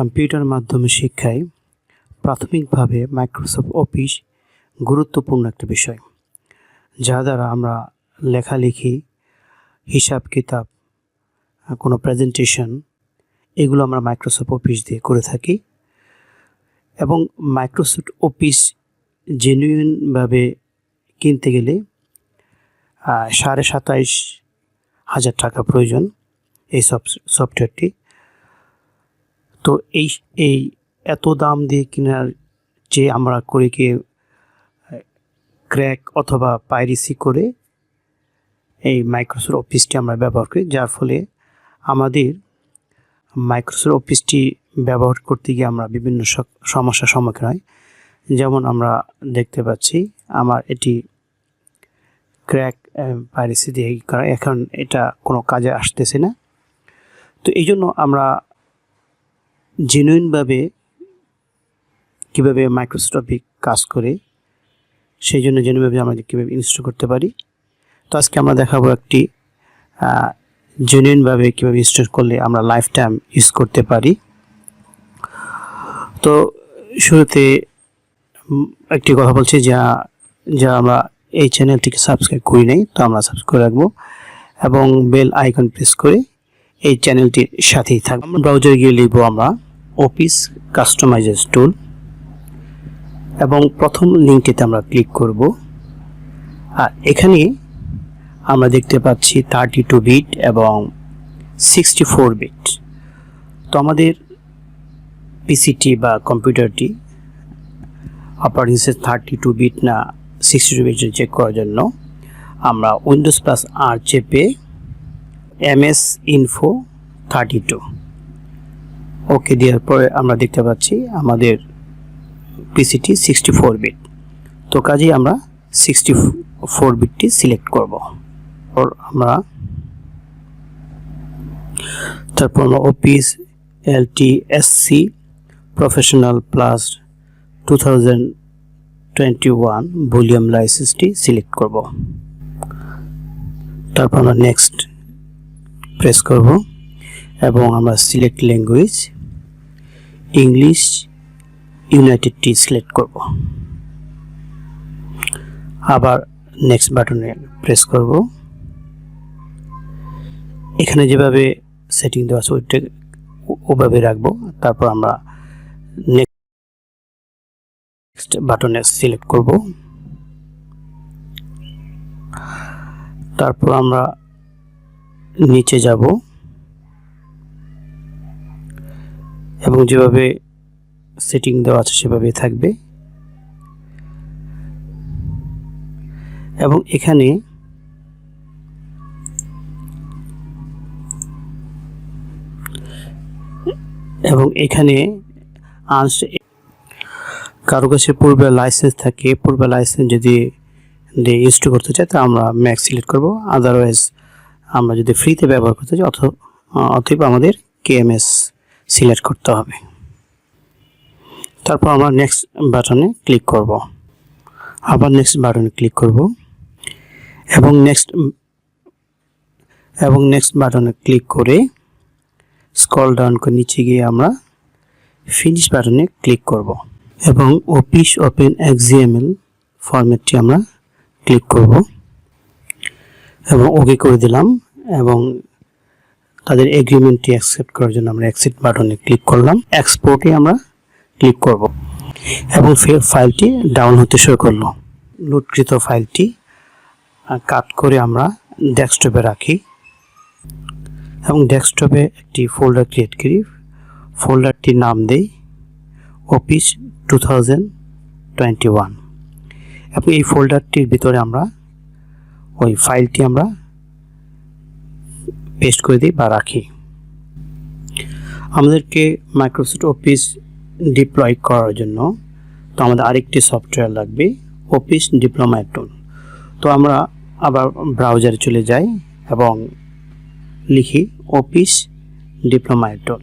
Computer মাধ্যমে শিক্ষায় প্রাথমিকভাবে মাইক্রোসফট অফিস গুরুত্বপূর্ণ একটা বিষয়, যা দ্বারা আমরা লেখালেখি, হিসাব কিতাব, কোনো প্রেজেন্টেশন এগুলো আমরা মাইক্রোসফট অফিস দিয়ে করে থাকি। এবং মাইক্রোসফট অফিস জেনুইনভাবে কিনতে গেলে সাড়ে সাতাইশ হাজার টাকা প্রয়োজন এই সফটওয়্যারটি। তো এই এই এত দাম দিয়ে কেনার যে আমরা করে কি ক্র্যাক অথবা পাইরেসি করে এই মাইক্রোসফট অফিসটি আমরা ব্যবহার করি, যার ফলে আমাদের মাইক্রোসফট অফিসটি ব্যবহার করতে গিয়ে আমরা বিভিন্ন সমস্যার সম্মুখীন হয়। যেমন আমরা দেখতে পাচ্ছি, আমার এটি ক্র্যাক পাইরেসি দিয়ে করা, এখন এটা কোনো কাজে আসতেছে না। তো এই জন্য আমরা জেনুইনভাবে কীভাবে মাইক্রোসফট অফিস কাজ করে, সেই জন্য জেনুইনভাবে আমরা কীভাবে ইনস্টল করতে পারি। তো আজকে আমরা দেখাবো একটি জেনুইনভাবে কীভাবে ইনস্টল করলে আমরা লাইফ টাইম ইউজ করতে পারি। তো শুরুতে একটি কথা বলছি, যা যা আমরা এই চ্যানেলটিকে সাবস্ক্রাইব করি নাই, তো আমরা সাবস্ক্রাইব করে রাখব এবং বেল আইকন প্রেস করে এই চ্যানেলটির সাথেই থাকব। ব্রাউজারে গিয়ে লিখব আমরা অফিস কাস্টমাইজার টুল এবং প্রথম লিঙ্কটিতে আমরা ক্লিক করব। আর এখানে আমরা দেখতে পাচ্ছি থার্টি টু বিট এবং সিক্সটি ফোর বিট। তো আমাদের পিসিটি বা কম্পিউটারটি operating system thirty two bit না সিক্সটি টু বিট চেক করার জন্য আমরা উইন্ডোজ প্লাস আর চেপে M S info thirty two. Okay দেওয়ার পরে আমরা দেখতে পাচ্ছি আমাদের পিসিটি সিক্সটি ফোর বিট তো কাজেই আমরা সিক্সটি ফোর বিটটি সিলেক্ট করব। ওর আমরা তারপর আমরা office LT SC professional plus two thousand twenty one volume লাইসেন্সটি select করব। তারপর আমরা নেক্সট প্রেস করব এবং আমরা সিলেক্ট ল্যাঙ্গুয়েজ ইংলিশ ইউনাইটেডটি সিলেক্ট করব। আবার নেক্সট বাটনে প্রেস করব। এখানে যেভাবে সেটিং দেওয়া আছে ওইটা ওভাবে রাখব। তারপর আমরা নেক্সট বাটনে সিলেক্ট করব। তারপর আমরা নিচে যাব। এবং যেভাবে সেটিং দেওয়া আছে সেভাবেই থাকবে। এবং এখানে এবং এখানে আনস কারও কাছে পূর্বে লাইসেন্স থাকে, পূর্বে লাইসেন্স যদি দিয়ে ইনস্টল করতে চাই তা আমরা ম্যাক্স সিলেক্ট করব। আদারওয়াইজ আমরা যদি ফ্রিতে ব্যবহার করতে চাই, অথ, অথবা আমাদের কেএমএস সিলেক্ট করতে হবে। তারপর আমরা নেক্সট বাটনে ক্লিক করব। আবার নেক্সট বাটনে ক্লিক করব এবং নেক্সট এবং নেক্সট বাটনে ক্লিক করে স্ক্রল ডাউন করে নিচে গিয়ে আমরা ফিনিশ বাটনে ক্লিক করব এবং অফিস ওপেন এক্সিএমএল ফরম্যাটটি আমরা ক্লিক করব এবং ওকে করে দিলাম এবং তাদের এগ্রিমেন্টটি অ্যাকসেপ্ট করার জন্য আমরা অ্যাকসেপ্ট বাটনে ক্লিক করলাম। এক্সপোর্টে আমরা ক্লিক করব। এবং ফাইলটি ডাউন হতে শুরু করল। লুটকৃত ফাইলটি কাট করে আমরা ডেস্কটপে রাখি। এবং ডেস্কটপে একটি ফোল্ডার ক্রিয়েট করি। ফোল্ডারটির নাম দেই office two thousand twenty one এবং এই ফোল্ডারটির ভিতরে আমরা ওই ফাইলটি আমরা পেস্ট করে দিই বা রাখি। আমাদেরকে মাইক্রোসফট অফিস ডিপ্লয় করার জন্য তো আমাদের আরেকটি সফটওয়্যার লাগবে অফিস ডিপ্লোমা টুল তো আমরা আবার ব্রাউজারে চলে যাই এবং লিখি অফিস ডিপ্লোমা টুল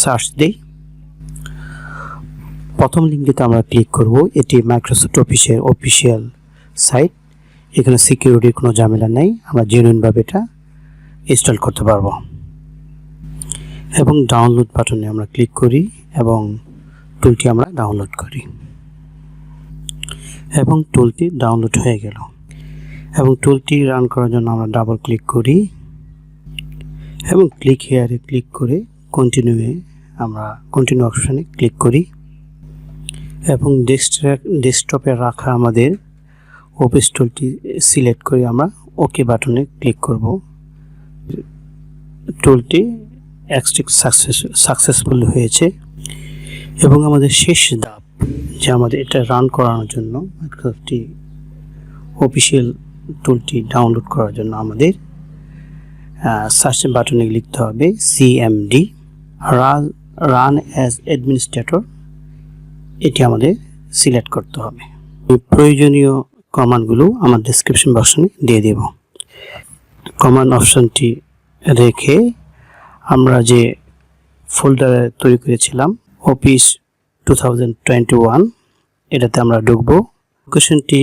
সার্চ দিই। প্রথম লিঙ্কটিতে আমরা ক্লিক করব, এটি মাইক্রোসফট অফিসের অফিসিয়াল সাইট এখানে সিকিউরিটির কোনো ঝামেলা নেই, আমরা জেনুইনভাবে এটা ইনস্টল করতে পারব। এবং ডাউনলোড বাটনে আমরা ক্লিক করি এবং টুলটি আমরা ডাউনলোড করি। এবং টুলটি ডাউনলোড হয়ে গেল। এবং টুলটি রান করার জন্য আমরা ডাবল ক্লিক করি। এবং ক্লিক হেয়ারে ক্লিক করে কন্টিনিউয়ে আমরা কন্টিনিউ অপশানে ক্লিক করি। এবং ডেস্কটপে রাখা আমাদের অফিস টুলটি সিলেক্ট করে আমরা ওকে বাটনে ক্লিক করব। টুলটি এক্সট্রিক সাকসেস সাকসেসফুল হয়েছে। এবং আমাদের শেষ ধাপ, যে আমাদের এটা রান করানোর জন্য একটি অফিসিয়াল টুলটি ডাউনলোড করার জন্য আমাদের সার্চ বাটনে লিখতে হবে CMD run run as administrator এটি আমাদের সিলেক্ট করতে হবে। প্রয়োজনীয় কমান্ডগুলো আমার ডিসক্রিপশন বক্সে দিয়ে দেব। কমান্ড অপশনটি রেখে আমরা যে ফোল্ডারে তৈরি করেছিলাম অফিস টু এটাতে আমরা ঢুকবো। লোকেশনটি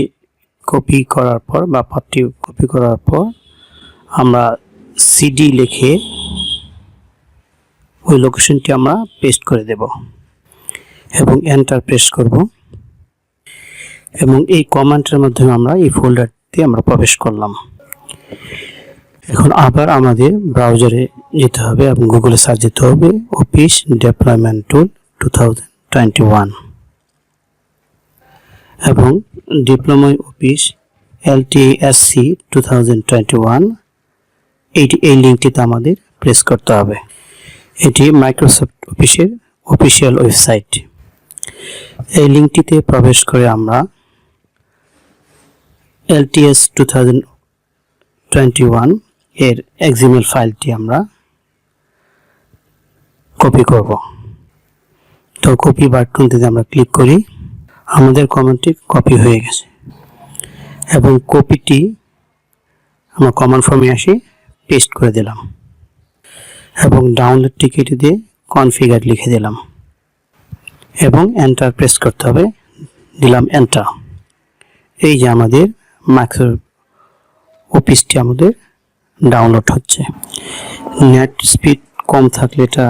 কপি করার পর বা পাঠটি কপি করার পর আমরা সিডি লিখে ওই লোকেশনটি আমরা পেস্ট করে দেব এবং এন্টার প্রেস করব। এবং এই কমান্ডের মাধ্যমে আমরা এই ফোল্ডারটি আমরা প্রবেশ করলাম। এখন আবার আমাদের ব্রাউজারে যেতে হবে এবং গুগলে সার্চ দিতে হবে অফিস ডেপ্লয়মেন্ট টুল টু এবং diploma office LTSC two eighty, এই লিঙ্কটিতে আমাদের প্রেস করতে হবে। এটি মাইক্রোসফট অফিসের অফিসিয়াল ওয়েবসাইট এই লিঙ্কটিতে প্রবেশ করে আমরা টোয়েন্টি ওয়ান এর এক্সিমেল ফাইলটি আমরা কপি করব। তো কপি বাটনটিতে আমরা ক্লিক করি। আমাদের কমেন্টটি কপি হয়ে গেছে। এবং কপিটি আমরা কমান্ড ফর্মে আসি পেস্ট করে দিলাম। এবং ডাউনলোড টিকিট দিয়ে কনফিগার লিখে দিলাম। এবং এন্টার প্রেস করতে হবে। দিলাম এন্টার এই যে আমাদের মাইক্রো অফিসটি আমাদের ডাউনলোড হচ্ছে। নেট স্পিড কম থাকলে এটা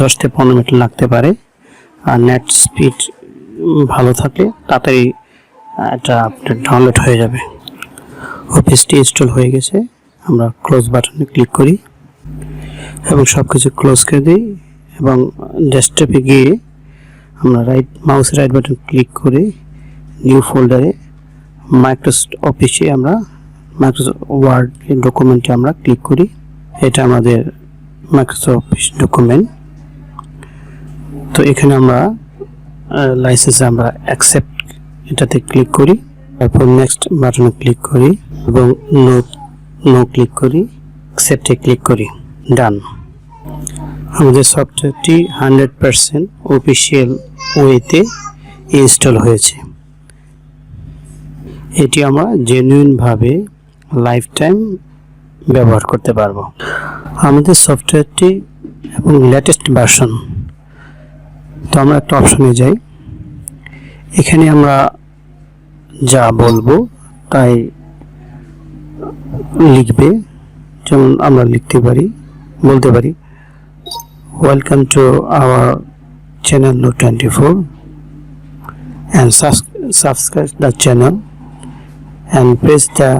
দশ থেকে পনেরো মিনিট লাগতে পারে। আর নেট স্পিড ভালো থাকলে তাড়াতাড়ি এটা আপনার ডাউনলোড হয়ে যাবে। অফিসটি ইনস্টল হয়ে গেছে। আমরা ক্লোজ বাটনে ক্লিক করি এবং সব কিছু ক্লোজ করে দিই এবং ডেস্কটপে গিয়ে আমরা right mouse right button click করে নিউ ফোল্ডারে মাইক্রোসফট অফিসে আমরা মাইক্রোসফট ওয়ার্ড ডকুমেন্টে আমরা ক্লিক করি। এটা আমাদের মাইক্রোসফট ডকুমেন্ট তো এখানে আমরা লাইসেন্সে আমরা অ্যাকসেপ্ট এটাতে ক্লিক করি। তারপর নেক্সট বাটনে ক্লিক করি এবং নো নো ক্লিক করি অ্যাকসেপ্টে ক্লিক করি। ডান আমাদের সফটওয়্যারটি হান্ড্রেড পারসেন্ট অফিসিয়াল ওয়েতে ইনস্টল হয়েছে। এটি আমরা জেনুইনভাবে লাইফ টাইম ব্যবহার করতে পারব। আমাদের সফটওয়্যারটি এবং লেটেস্ট ভার্সন তো আমরা একটা অপশনে যাই। এখানে আমরা যা বলব তাই লিখবে। যেমন আমরা লিখতে পারি, বলতে পারি welcome to our channel no twenty four and subscribe the channel and press the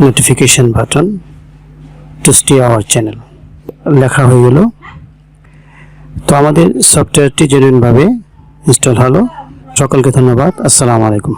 notification button to stay our channel লেখা হয়ে গেল। তো আমাদের সফটওয়্যারটি জেনুইনভাবে ইনস্টল হলো। সকলকে ধন্যবাদ। আসসালামু আলাইকুম।